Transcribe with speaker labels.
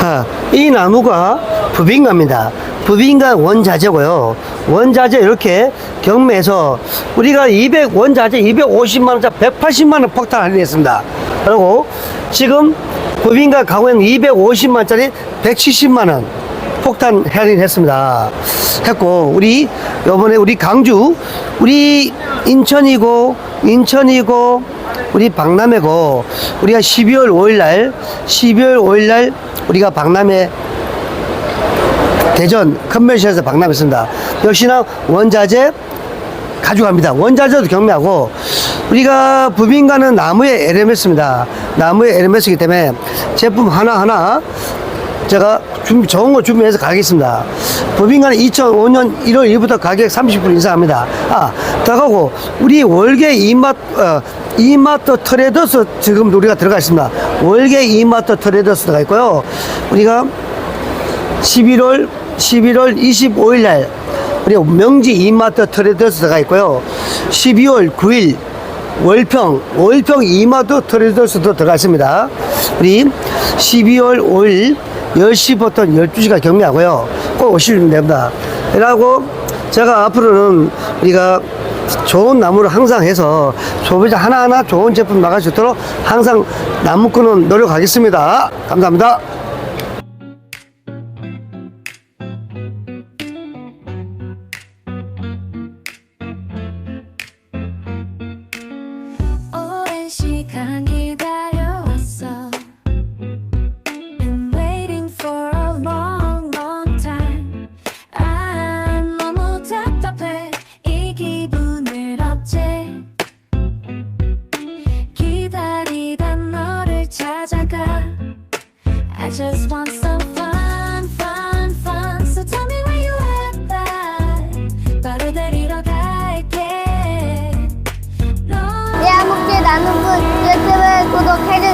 Speaker 1: 아, 이 나무가 부빙가입니다. 부빙가 원자재고요. 원자재 이렇게 경매에서 우리가 200 원자재 250만 원짜 180만 원 폭탄 할인했습니다. 그리고 지금 부빙가 가구에는 250만 원짜리 170만 원 폭탄 할인했습니다. 했고 우리 요번에 우리 강주 우리 인천이고 인천이고 우리 박람회고 우리가 12월 5일 날 12월 5일 날 우리가 박람회 대전 컨벤션에서 박람했습니다. 역시나 원자재 가져갑니다. 원자재도 경매하고 우리가 부빈가는 나무의 LMS입니다. 나무의 LMS이기 때문에 제품 하나하나 제가 준비, 좋은 거 준비해서 가겠습니다. 법인간은 2005년 1월 1일부터 가격 30% 인상합니다. 아, 더하고 우리 월계 이마, 어, 이마트 트레더스 지금 우리가 들어가 있습니다. 월계 이마트 트레더스 들어가 있고요. 우리가 11월 11월 25일 날 우리 명지 이마트 트레더스 들어가 있고요. 12월 9일 월평 월평 이마트 트레더스도 들어가 있습니다. 우리 12월 5일 10시부터 12시가 경매하고요. 꼭 오시면 됩니다. 그러고 제가 앞으로는 우리가 좋은 나무를 항상 해서 소비자 하나하나 좋은 제품 나갈 수 있도록 항상 나무꾼은 노력하겠습니다. 감사합니다.
Speaker 2: 시간 I just want some fun, fun, fun So tell me where you at that 바로 데리러 갈게 너
Speaker 3: 대한목재 나눔꾼 유튜브 구독해주세요.